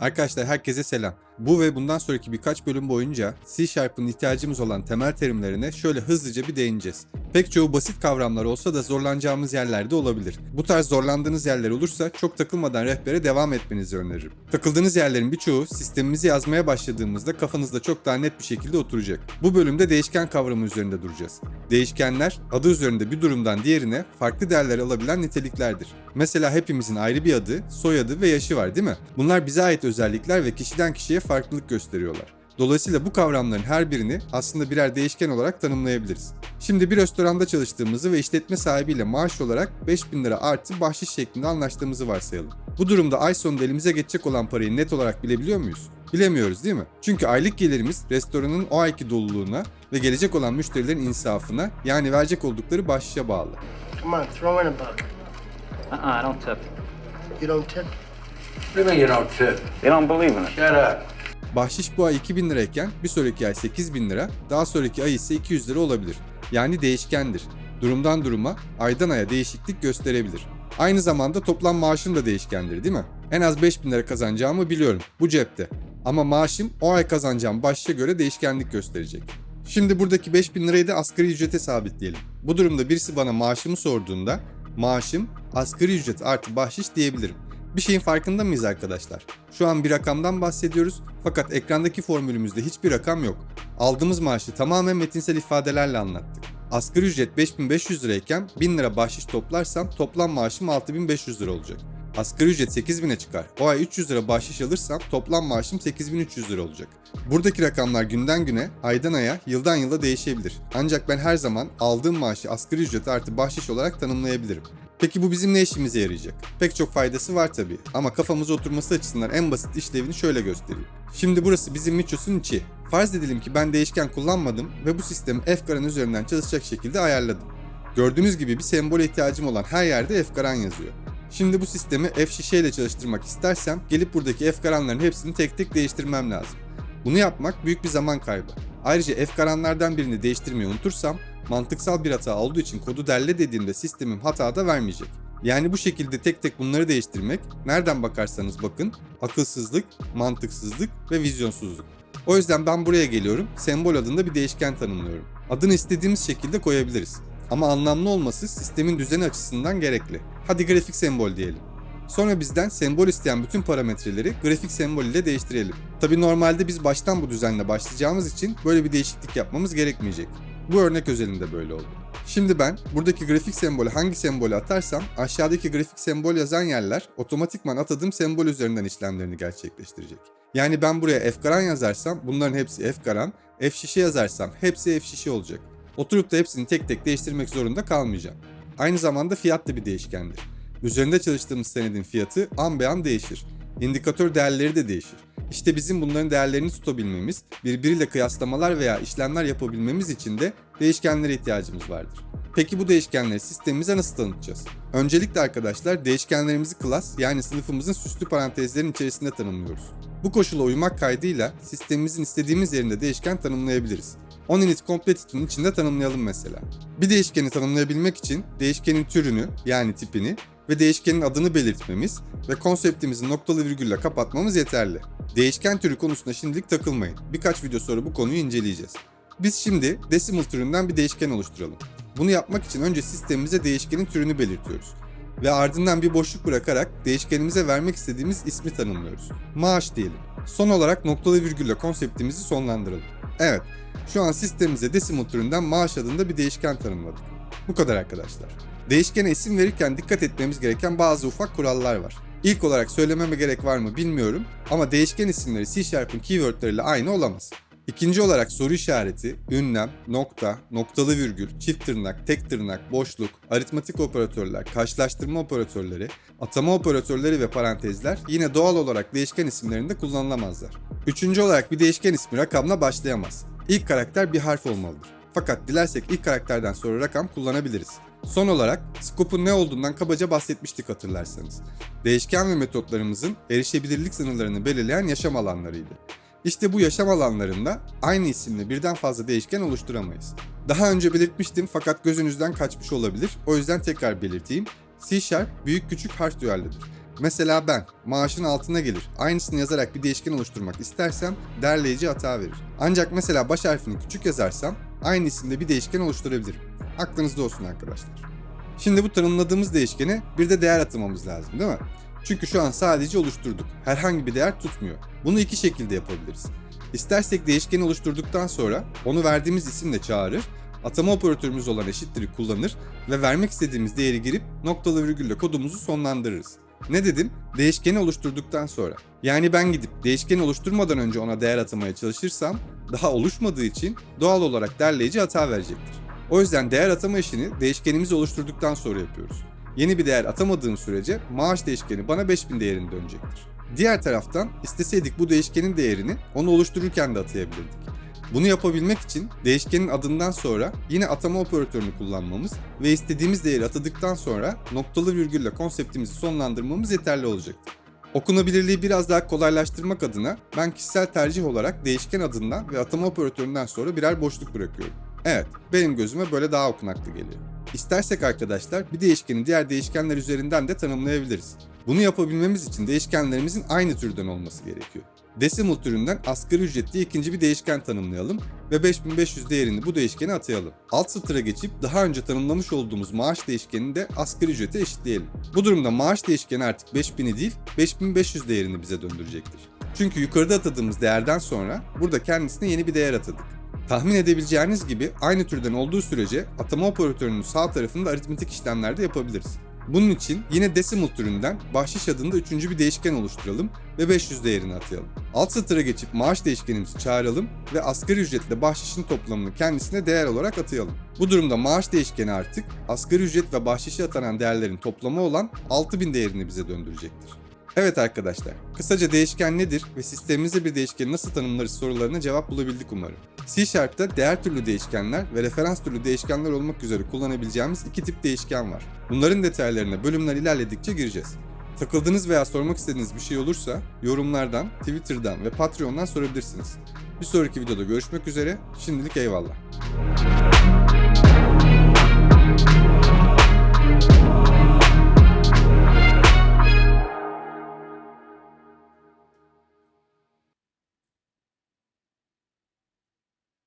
Arkadaşlar herkese selam. Bu ve bundan sonraki birkaç bölüm boyunca C Sharp'ın ihtiyacımız olan temel terimlerine şöyle hızlıca bir değineceğiz. Pek çoğu basit kavramlar olsa da zorlanacağımız yerler de olabilir. Bu tarz zorlandığınız yerler olursa çok takılmadan rehbere devam etmenizi öneririm. Takıldığınız yerlerin birçoğu sistemimizi yazmaya başladığımızda kafanızda çok daha net bir şekilde oturacak. Bu bölümde değişken kavramı üzerinde duracağız. Değişkenler adı üzerinde bir durumdan diğerine farklı değerler alabilen niteliklerdir. Mesela hepimizin ayrı bir adı, soyadı ve yaşı var değil mi? Bunlar bize ait özellikler ve kişiden kişiye farklılık gösteriyorlar. Dolayısıyla bu kavramların her birini aslında birer değişken olarak tanımlayabiliriz. Şimdi bir restoranda çalıştığımızı ve işletme sahibiyle maaş olarak 5000 lira artı bahşiş şeklinde anlaştığımızı varsayalım. Bu durumda ay sonunda elimize geçecek olan parayı net olarak bilebiliyor muyuz? Bilemiyoruz değil mi? Çünkü aylık gelirimiz restoranın o ayki doluluğuna ve gelecek olan müşterilerin insafına yani verecek oldukları bahşişe bağlı. Come on, throw in a buck. Uh-uh, I don't tip. You don't tip? What do you mean you don't tip? They don't believe in it. Shut up. Bahşiş bu ay 2000 lirayken bir sonraki ay 8000 lira, daha sonraki ay ise 200 lira olabilir. Yani değişkendir. Durumdan duruma, aydan aya değişiklik gösterebilir. Aynı zamanda toplam maaşım da değişkendir değil mi? En az 5000 lira kazanacağımı biliyorum. Bu cepte. Ama maaşım o ay kazanacağım başlığa göre değişkenlik gösterecek. Şimdi buradaki 5000 lirayı da asgari ücrete sabitleyelim. Bu durumda birisi bana maaşımı sorduğunda maaşım asgari ücret artı bahşiş diyebilirim. Bir şeyin farkında mıyız arkadaşlar? Şu an bir rakamdan bahsediyoruz fakat ekrandaki formülümüzde hiçbir rakam yok. Aldığımız maaşı tamamen metinsel ifadelerle anlattık. Asgari ücret 5500 lirayken 1000 lira bahşiş toplarsam toplam maaşım 6500 lira olacak. Asgari ücret 8000'e çıkar. O ay 300 lira bahşiş alırsam toplam maaşım 8300 lira olacak. Buradaki rakamlar günden güne, aydan aya, yıldan yıla değişebilir. Ancak ben her zaman aldığım maaşı asgari ücret artı bahşiş olarak tanımlayabilirim. Peki bu bizim ne işimize yarayacak? Pek çok faydası var tabii ama kafamıza oturması açısından en basit işlevini şöyle göstereyim. Şimdi burası bizim Miços'un içi. Farz edelim ki ben değişken kullanmadım ve bu sistemi F-Garan üzerinden çalışacak şekilde ayarladım. Gördüğünüz gibi bir sembole ihtiyacım olan her yerde F-Garan yazıyor. Şimdi bu sistemi F şişe ile çalıştırmak istersem gelip buradaki F karanların hepsini tek tek değiştirmem lazım. Bunu yapmak büyük bir zaman kaybı. Ayrıca F karanlardan birini değiştirmeyi unutursam mantıksal bir hata olduğu için kodu derle dediğimde sistemim hata da vermeyecek. Yani bu şekilde tek tek bunları değiştirmek nereden bakarsanız bakın akılsızlık, mantıksızlık ve vizyonsuzluk. O yüzden ben buraya geliyorum, sembol adında bir değişken tanımlıyorum. Adını istediğimiz şekilde koyabiliriz. Ama anlamlı olması sistemin düzeni açısından gerekli. Hadi grafik sembol diyelim. Sonra bizden sembol isteyen bütün parametreleri grafik sembol ile değiştirelim. Tabi normalde biz baştan bu düzenle başlayacağımız için böyle bir değişiklik yapmamız gerekmeyecek. Bu örnek özelinde böyle oldu. Şimdi ben buradaki grafik sembolü hangi sembolü atarsam aşağıdaki grafik sembol yazan yerler otomatikman atadığım sembol üzerinden işlemlerini gerçekleştirecek. Yani ben buraya F karan yazarsam bunların hepsi F karan, F şişe yazarsam hepsi F şişe olacak. Oturup da hepsini tek tek değiştirmek zorunda kalmayacağım. Aynı zamanda fiyat da bir değişkendir. Üzerinde çalıştığımız senedin fiyatı an be an değişir. İndikatör değerleri de değişir. İşte bizim bunların değerlerini tutabilmemiz, birbiriyle kıyaslamalar veya işlemler yapabilmemiz için de değişkenlere ihtiyacımız vardır. Peki bu değişkenleri sistemimize nasıl tanıtacağız? Öncelikle arkadaşlar değişkenlerimizi class yani sınıfımızın süslü parantezlerin içerisinde tanımlıyoruz. Bu koşula uymak kaydıyla sistemimizin istediğimiz yerinde değişken tanımlayabiliriz. OnInit completit'in içinde tanımlayalım mesela. Bir değişkeni tanımlayabilmek için değişkenin türünü yani tipini ve değişkenin adını belirtmemiz ve konseptimizi noktalı virgülle kapatmamız yeterli. Değişken türü konusunda şimdilik takılmayın. Birkaç video sonra bu konuyu inceleyeceğiz. Biz şimdi decimal türünden bir değişken oluşturalım. Bunu yapmak için önce sistemimize değişkenin türünü belirtiyoruz. Ve ardından bir boşluk bırakarak değişkenimize vermek istediğimiz ismi tanımlıyoruz. Maaş diyelim. Son olarak noktalı virgülle konseptimizi sonlandıralım. Evet, şu an sistemimize decimal türünden maaş adında bir değişken tanımladık. Bu kadar arkadaşlar. Değişkene isim verirken dikkat etmemiz gereken bazı ufak kurallar var. İlk olarak söylememe gerek var mı bilmiyorum ama değişken isimleri C Sharp'ın keywordleriyle aynı olamaz. İkinci olarak soru işareti, ünlem, nokta, noktalı virgül, çift tırnak, tek tırnak, boşluk, aritmatik operatörler, karşılaştırma operatörleri, atama operatörleri ve parantezler yine doğal olarak değişken isimlerinde kullanılamazlar. Üçüncü olarak bir değişken ismi rakamla başlayamaz. İlk karakter bir harf olmalıdır. Fakat dilersek ilk karakterden sonra rakam kullanabiliriz. Son olarak scope'un ne olduğundan kabaca bahsetmiştik hatırlarsanız. Değişken ve metotlarımızın erişebilirlik sınırlarını belirleyen yaşam alanlarıydı. İşte bu yaşam alanlarında aynı isimle birden fazla değişken oluşturamayız. Daha önce belirtmiştim fakat gözünüzden kaçmış olabilir. O yüzden tekrar belirteyim. C Sharp büyük küçük harf duyarlıdır. Mesela ben maaşın altına gelir aynısını yazarak bir değişken oluşturmak istersem derleyici hata verir. Ancak mesela baş harfini küçük yazarsam aynı isimde bir değişken oluşturabilirim. Aklınızda olsun arkadaşlar. Şimdi bu tanımladığımız değişkene bir de değer atamamız lazım değil mi? Çünkü şu an sadece oluşturduk. Herhangi bir değer tutmuyor. Bunu iki şekilde yapabiliriz. İstersek değişkeni oluşturduktan sonra onu verdiğimiz isimle çağırır, atama operatörümüz olan eşittir'i kullanır ve vermek istediğimiz değeri girip noktalı virgülle kodumuzu sonlandırırız. Ne dedim? Değişkeni oluşturduktan sonra. Yani ben gidip değişkeni oluşturmadan önce ona değer atamaya çalışırsam daha oluşmadığı için doğal olarak derleyici hata verecektir. O yüzden değer atama işini değişkenimizi oluşturduktan sonra yapıyoruz. Yeni bir değer atamadığım sürece maaş değişkeni bana 5000 değerini dönecektir. Diğer taraftan isteseydik bu değişkenin değerini onu oluştururken de atayabilirdik. Bunu yapabilmek için değişkenin adından sonra yine atama operatörünü kullanmamız ve istediğimiz değeri atadıktan sonra noktalı virgülle konseptimizi sonlandırmamız yeterli olacaktır. Okunabilirliği biraz daha kolaylaştırmak adına ben kişisel tercih olarak değişken adından ve atama operatöründen sonra birer boşluk bırakıyorum. Evet, benim gözüme böyle daha okunaklı geliyor. İstersek arkadaşlar bir değişkeni diğer değişkenler üzerinden de tanımlayabiliriz. Bunu yapabilmemiz için değişkenlerimizin aynı türden olması gerekiyor. Decimal türünden asgari ücretli ikinci bir değişken tanımlayalım ve 5500 değerini bu değişkene atayalım. Alt satıra geçip daha önce tanımlamış olduğumuz maaş değişkenini de asgari ücrete eşitleyelim. Bu durumda maaş değişkeni artık 5000'i değil 5500 değerini bize döndürecektir. Çünkü yukarıda atadığımız değerden sonra burada kendisine yeni bir değer atadık. Tahmin edebileceğiniz gibi aynı türden olduğu sürece atama operatörünün sağ tarafında aritmetik işlemler de yapabiliriz. Bunun için yine decimal türünden bahşiş adında üçüncü bir değişken oluşturalım ve 500 değerini atayalım. Alt satıra geçip maaş değişkenimizi çağıralım ve asgari ücretle bahşişin toplamını kendisine değer olarak atayalım. Bu durumda maaş değişkeni artık asgari ücret ve bahşişe atanan değerlerin toplamı olan 6000 değerini bize döndürecektir. Evet arkadaşlar, kısaca değişken nedir ve sistemimizde bir değişkeni nasıl tanımlarız sorularına cevap bulabildik umarım. C Sharp'ta değer türlü değişkenler ve referans türlü değişkenler olmak üzere kullanabileceğimiz iki tip değişken var. Bunların detaylarına bölümler ilerledikçe gireceğiz. Takıldığınız veya sormak istediğiniz bir şey olursa yorumlardan, Twitter'dan ve Patreon'dan sorabilirsiniz. Bir sonraki videoda görüşmek üzere, şimdilik eyvallah.